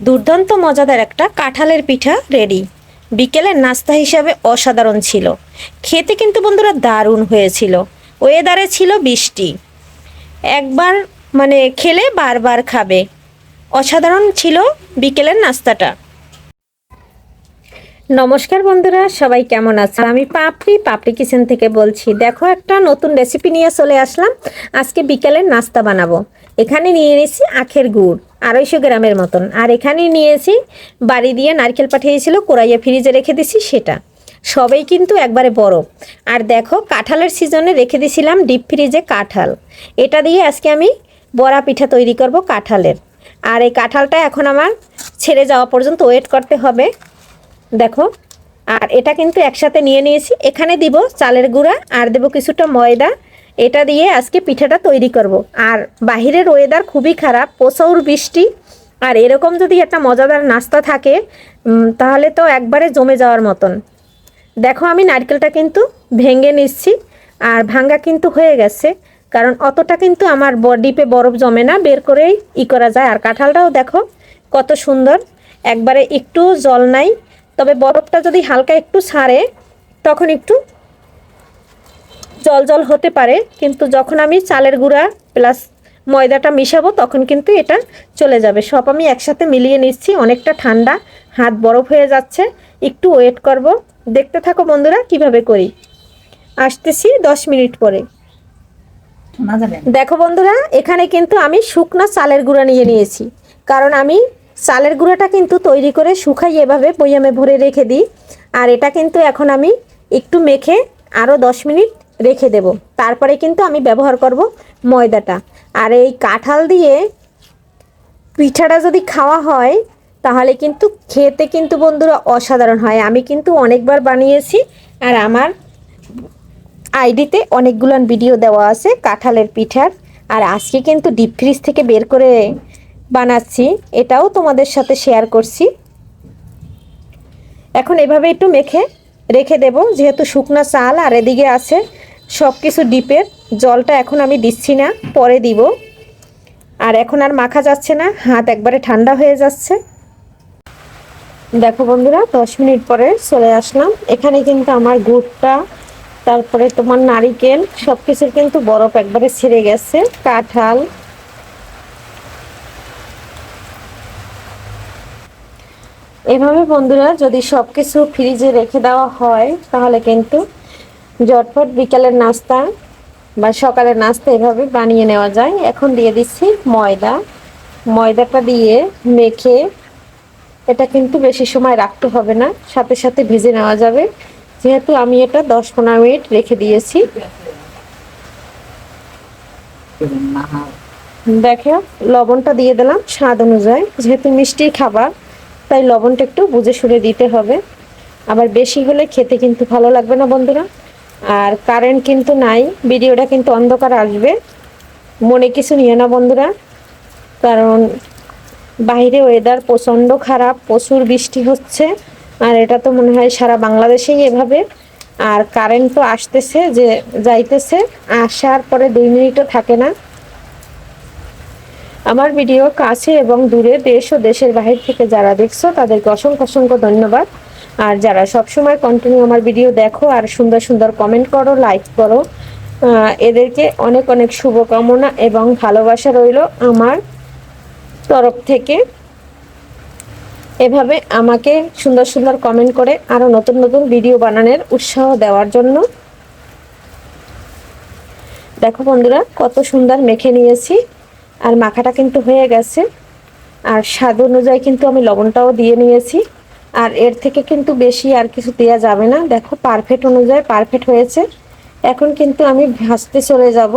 দুর্দান্ত মজাদার একটা কাঁঠালের পিঠা রেডি বিকেলের নাস্তা হিসাবে অসাধারণ ছিল। খেতে কিন্তু বন্ধুরা দারুণ হয়েছিল। ওয়েদারে ছিল বৃষ্টি। একবার মানে খেলে বারবার খাবে। অসাধারণ ছিল বিকেলের নাস্তাটা। নমস্কার বন্ধুরা, সবাই কেমন আছে আমি পাপড়ি পাপড়ি কিচেন থেকে বলছি। দেখো, একটা নতুন রেসিপি নিয়ে চলে আসলাম। আজকে বিকেলের নাস্তা বানাবো। এখানে নিয়ে নিয়েছি আখের গুড়। আড়াইশো গ্রামের মতন। আর এখানে নিয়েছি, বাড়ি দিয়ে নারকেল পাঠিয়েছিল কোরাইয়া ফ্রিজে রেখে দিছি সেটা। সবাই কিন্তু একবারে বড়। আর দেখো, কাঁঠালের সিজনে রেখে দিছিলাম ডিপ ফ্রিজে কাঁঠাল। এটা দিয়ে আজকে আমি বড়া পিঠা তৈরি করব কাঁঠালের। আর এই কাঁঠালটা এখন আমার ছেড়ে যাওয়া পর্যন্ত ওয়েট করতে হবে। দেখো, আর এটা কিন্তু একসাথে নিয়ে নিয়েছি। এখানে দিব চালের গুঁড়া আর দেব কিছুটা ময়দা। এটা দিয়ে আজকে পিঠাটা তৈরি করব। আর বাহিরের ওয়েদার খুবই খারাপ, প্রচুর বৃষ্টি। আর এরকম যদি একটা মজাদার নাস্তা থাকে তাহলে তো একবারে জমে যাওয়ার মতন। দেখো আমি নারকেলটা কিন্তু ভেঙে নিচ্ছি, আর ভাঙ্গা কিন্তু হয়ে গেছে। কারণ অতটা কিন্তু আমার ডিপে বরফ জমে না, বের করেই ই করা যায়। আর কাঁঠালটাও দেখো কত সুন্দর, একবারে একটু জল নাই। তবে বরফটা যদি হালকা একটু ছাড়ে তখন একটু জল জল হতে পারে কিন্তু যখন আমি চালের গুঁড়া প্লাস ময়দাটা মিশাবো তখন কিন্তু এটা চলে যাবে। সব আমি একসাথে মিলিয়ে নিচ্ছি অনেকটা ঠান্ডা হাত বরফ হয়ে যাচ্ছে একটু ওয়েট করব। দেখতে থাকো বন্ধুরা কীভাবে করি। আসতেছি দশ মিনিট পরে। দেখো বন্ধুরা এখানে কিন্তু আমি শুকনো চালের গুঁড়া নিয়ে নিয়েছি। কারণ আমি চালের গুঁড়াটা কিন্তু তৈরি করে শুকাই এভাবে বইয়ামে ভরে রেখে দিই। আর এটা কিন্তু এখন আমি একটু মেখে আরও দশ মিনিট রেখে দেব। তারপরে কিন্তু আমি ব্যবহার করব ময়দাটা। আর এই কাঁঠাল দিয়ে পিঠাটা যদি খাওয়া হয়, তাহলে কিন্তু খেতে কিন্তু বন্ধুরা অসাধারণ হয়। আমি কিন্তু অনেকবার বানিয়েছি আর আমার আইডিতে অনেকগুলো ভিডিও দেওয়া আছে কাঁঠালের পিঠার। আর আজকে কিন্তু ডিপ ফ্রিজ থেকে বের করে বানাচ্ছি। এটাও তোমাদের সাথে শেয়ার করছি। এখন এভাবে একটু মেখে রেখে দেব। যেহেতু শুকনা চাল আর এদিকে আছে সব কিছু ডিপের জলটা এখন আমি দিচ্ছি না, পরে দিব। আর এখন আর মাখা যাচ্ছে না, হাত একবারে ঠান্ডা হয়ে যাচ্ছে। দেখো বন্ধুরা, দশ মিনিট পরে চলে আসলাম। এখানে কিন্তু আমার গুড়টা, তারপরে তোমার নারিকেল সব কিছুর কিন্তু বরফ একবারে ছেড়ে গেছে, কাঁঠাল। এভাবে বন্ধুরা যদি সব কিছু ফ্রিজে রেখে দেওয়া হয়, তাহলে কিন্তু জটফট বিকালের নাস্তা বা সকালের নাস্তা এভাবে বানিয়ে নেওয়া যায়। এখন দিয়ে দিচ্ছি ময়দা। ময়দাটা দিয়ে মেখে এটা কিন্তু বেশি সময় রাখতে হবে না, সাথে সাথে ভেজে নেওয়া যাবে। যেহেতু আমি এটা দশ পনেরো মিনিট রেখে দিয়েছি। দেখো, লবণটা দিয়ে দিলাম স্বাদ অনুযায়ী। যেহেতু মিষ্টি খাবার, তাই লবণটা একটু বুঝে শুনে দিতে হবে। আবার বেশি হলে খেতে কিন্তু ভালো লাগবে না বন্ধুরা। আর কারেন্ট কিন্তু নাই, ভিডিওটা কিন্তু অন্ধকার আসবে। মনে কিছু নিয়ে না বন্ধুরা, কারণ বাইরে ওয়েদার প্রচণ্ড খারাপ, প্রচুর বৃষ্টি হচ্ছে, আর এটা তো মনে হয় সারা বাংলাদেশেই এভাবে। আর কারেন্ট তো আসতেছে যে, যাইতেছে, আসার পরে দুই মিনিটও থাকে না। আমার ভিডিও কাছে এবং দূরে দেশ ও দেশের বাহির থেকে যারা দেখছ, তাদেরকে অসংখ্য অসংখ্য ধন্যবাদ। আর যারা সবসময় কন্টিনিউ আমার ভিডিও দেখো আর সুন্দর সুন্দর কমেন্ট করো লাইক করো এদেরকে অনেক অনেক শুভকামনা এবং ভালোবাসা রইল আমার তরফ থেকে। এভাবে আমাকে সুন্দর সুন্দর কমেন্ট করে আরও নতুন নতুন ভিডিও বানানোর উৎসাহ দেওয়ার জন্য। দেখো বন্ধুরা, কত সুন্দর মেখে নিয়েছি আর মাখাটা কিন্তু হয়ে গেছে। আর স্বাদ অনুযায়ী কিন্তু আমি লবণটাও দিয়ে নিয়েছি। আর এর থেকে কিন্তু বেশি আর কিছু দেওয়া যাবে না। দেখো পারফেক্ট অনুযায়ী পারফেক্ট হয়েছে। এখন কিন্তু আমি ভাজতে চলে যাব।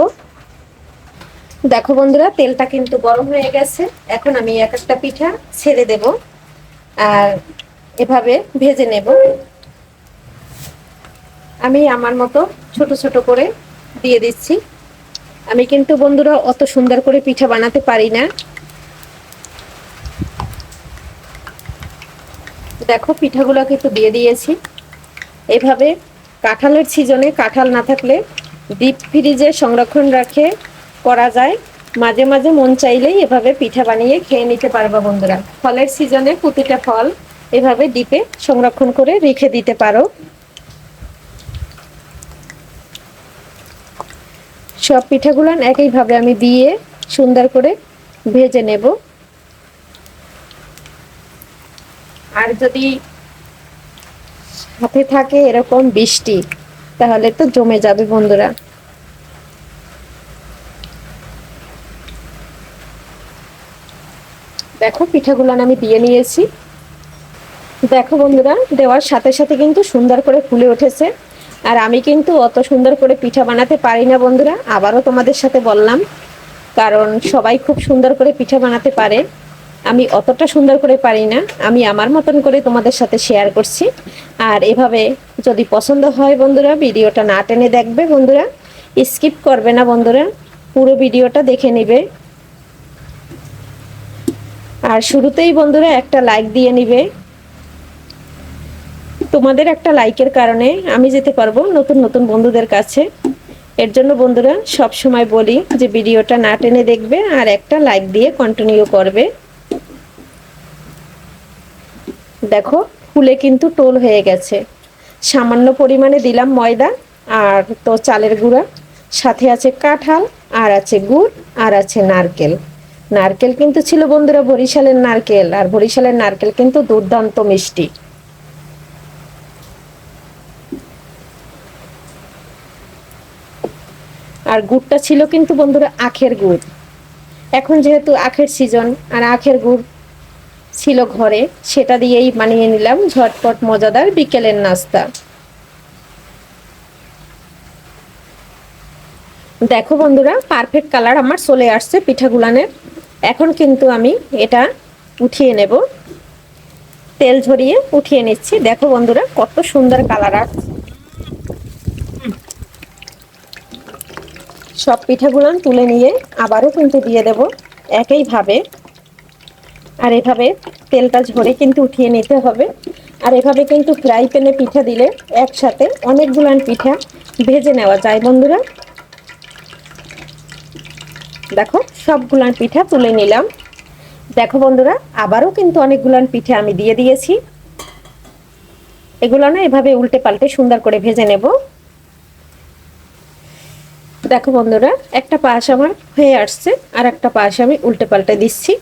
দেখো বন্ধুরা, তেলটা কিন্তু গরম হয়ে গেছে। এখন আমি এক একটা পিঠা ছেড়ে দেব আর এভাবে ভেজে নেব। আমি আমার মতো ছোট ছোট করে দিয়ে দিচ্ছি। আমি কিন্তু বন্ধুরা অত সুন্দর করে পিঠা বানাতে পারি না। দেখো পিঠাগুলো কিন্তু দিয়ে দিয়েছি। এভাবে কাঁঠালের সিজনে কাঁঠাল না থাকলে ডিপ ফ্রিজে সংরক্ষণ রাখে, করা যায়। মাঝে মাঝে মন চাইলেই এভাবে পিঠা বানিয়ে খেয়ে নিতে পারবা বন্ধুরা। ফলের সিজনে প্রতিটা ফল এভাবে ডিপে সংরক্ষণ করে রেখে দিতে পারো। সব পিঠাগুলান একইভাবে আমি দিয়ে সুন্দর করে ভেজে নেব। আর যদি সাথে থাকে এরকম বৃষ্টি, তাহলে তো জমে যাবে বন্ধুরা। দেখো, পিঠাগুলো আমি দিয়ে নিয়েছি। দেখো বন্ধুরা, দেওয়ার সাথে সাথে কিন্তু সুন্দর করে ফুলে উঠেছে। আর আমি কিন্তু অত সুন্দর করে পিঠা বানাতে পারি না বন্ধুরা, আবারও তোমাদের সাথে বললাম। কারণ সবাই খুব সুন্দর করে পিঠা বানাতে পারে। আমি অতটা সুন্দর করে পারি না। আমি আমার মতন করে তোমাদের সাথে শেয়ার করছি। আর এভাবে যদি পছন্দ হয় বন্ধুরা, ভিডিওটা না টেনে দেখবে বন্ধুরা স্কিপ করবে না বন্ধুরা, পুরো ভিডিওটা দেখে নেবে। আর শুরুতেই বন্ধুরা একটা লাইক দিয়ে নিবে। তোমাদের একটা লাইকের কারণে আমি যেতে পারব নতুন নতুন বন্ধুদের কাছে। এর জন্য বন্ধুরা সব সময় বলি যে ভিডিওটা না টেনে দেখবে আর একটা লাইক দিয়ে কন্টিনিউ করবে। দেখো, ফুলে কিন্তু টোল হয়ে গেছে। সামান্য পরিমাণে দিলাম ময়দা আর তো চালের গুঁড়া। সাথে আছে কাঁঠাল, আর আছে গুড়, আর আছে নারকেল। নারকেল কিন্তু ছিল বন্ধুরা বরিশালের নারকেল, আর বরিশালের নারকেল কিন্তু দুর্দান্ত মিষ্টি। আর গুড়টা ছিল কিন্তু বন্ধুরা আখের গুড়। এখন যেহেতু আখের সিজন আর আখের গুড় ছিল ঘরে, সেটা দিয়েই বানিয়ে নিলাম ঝটপট মজাদার বিকেলের নাস্তা। দেখো বন্ধুরা পারফেক্ট কালার আমার চলে আসছে পিঠাগুলানের। এখন কিন্তু আমি এটা উঠিয়ে নেব। তেল ঝরিয়ে উঠিয়ে নিচ্ছি। দেখো বন্ধুরা, কত সুন্দর কালার আসছে সব পিঠাগুলো তুলে নিয়ে আবারও কিন্তু দিয়ে দেব। একইভাবে আর এভাবে তেলটা ঝরে কিন্তু উঠিয়ে নিতে হবে। আর এভাবে কিন্তু ফ্রাই প্যানে পিঠা দিলে একসাথে অনেকগুলান পিঠা ভেজে নেওয়া যায় বন্ধুরা। দেখো সবগুলান পিঠা তুলে নিলাম। দেখো বন্ধুরা, আবারও কিন্তু অনেকগুলান পিঠা আমি দিয়ে দিয়েছি। এগুলো না এভাবে উল্টে পাল্টে সুন্দর করে ভেজে নেব। দেখো বন্ধুরা, একটা পাশ আমার হয়ে আসছে, আর একটা পাশ আমি উল্টে পাল্টে দিচ্ছি।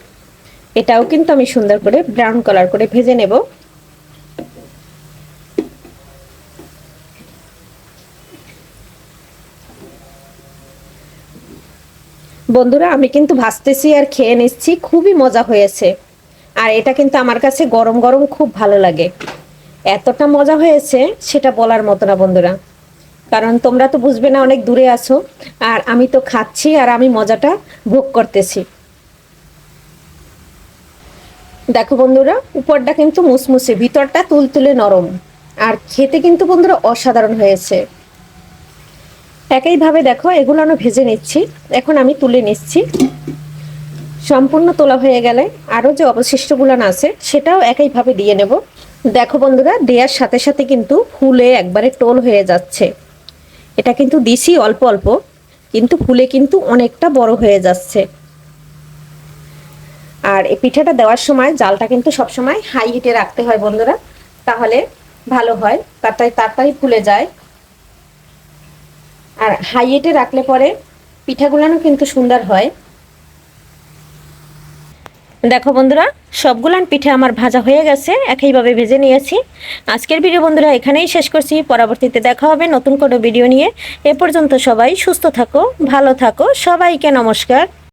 এটাও কিন্তু আমি সুন্দর করে ব্রাউন কালার করে ভেজে নেব। বন্ধুরা, আমি কিন্তু ভাজতেছি আর খেয়ে নিচ্ছি, খুবই মজা হয়েছে। আর এটা কিন্তু আমার কাছে গরম গরম খুব ভালো লাগে। এতটা মজা হয়েছে সেটা বলার মতো না বন্ধুরা। কারণ তোমরা তো বুঝবে না অনেক দূরে আছো। আর আমি তো খাচ্ছি আর আমি মজাটা ভোগ করতেছি। দেখো বন্ধুরা, উপরটা কিন্তু মুসমুসে, ভিতরটা তুলতুলে নরম। আর খেতে কিন্তু বন্ধুরা অসাধারণ হয়েছে। একইভাবে দেখো, এগুলো আমি ভেজে নিচ্ছি। এখন আমি তুলে নিচ্ছি। সম্পূর্ণ তোলা হয়ে গেলে আরও যে অবশিষ্টগুলো আছে, সেটাও একইভাবে দিয়ে নেব। দেখো বন্ধুরা, দেওয়ার সাথে সাথে কিন্তু ফুলে একবারে টোল হয়ে যাচ্ছে। এটা কিন্তু দিছি অল্প অল্প, কিন্তু ফুলে কিন্তু অনেকটা বড় হয়ে যাচ্ছে। আর এই পিঠাটা দেওয়ার সময় জালটা কিন্তু সবসময় হাই হিটে রাখতে হয় বন্ধুরা, তাহলে ভালো হয়। তাড়াতাড়ি তাড়াতাড়ি ফুলে যায়। আর হাই হিটে রাখলে পরে পিঠাগুলানো কিন্তু সুন্দর হয়। দেখো বন্ধুরা, সবগুলান পিঠে আমার ভাজা হয়ে গেছে, একইভাবে ভেজে নিয়েছি। আজকের ভিডিও বন্ধুরা এখানেই শেষ করছি। পরবর্তীতে দেখা হবে নতুন কোনো ভিডিও নিয়ে। এ পর্যন্ত সবাই সুস্থ থাকো, ভালো থাকো, সবাইকে নমস্কার।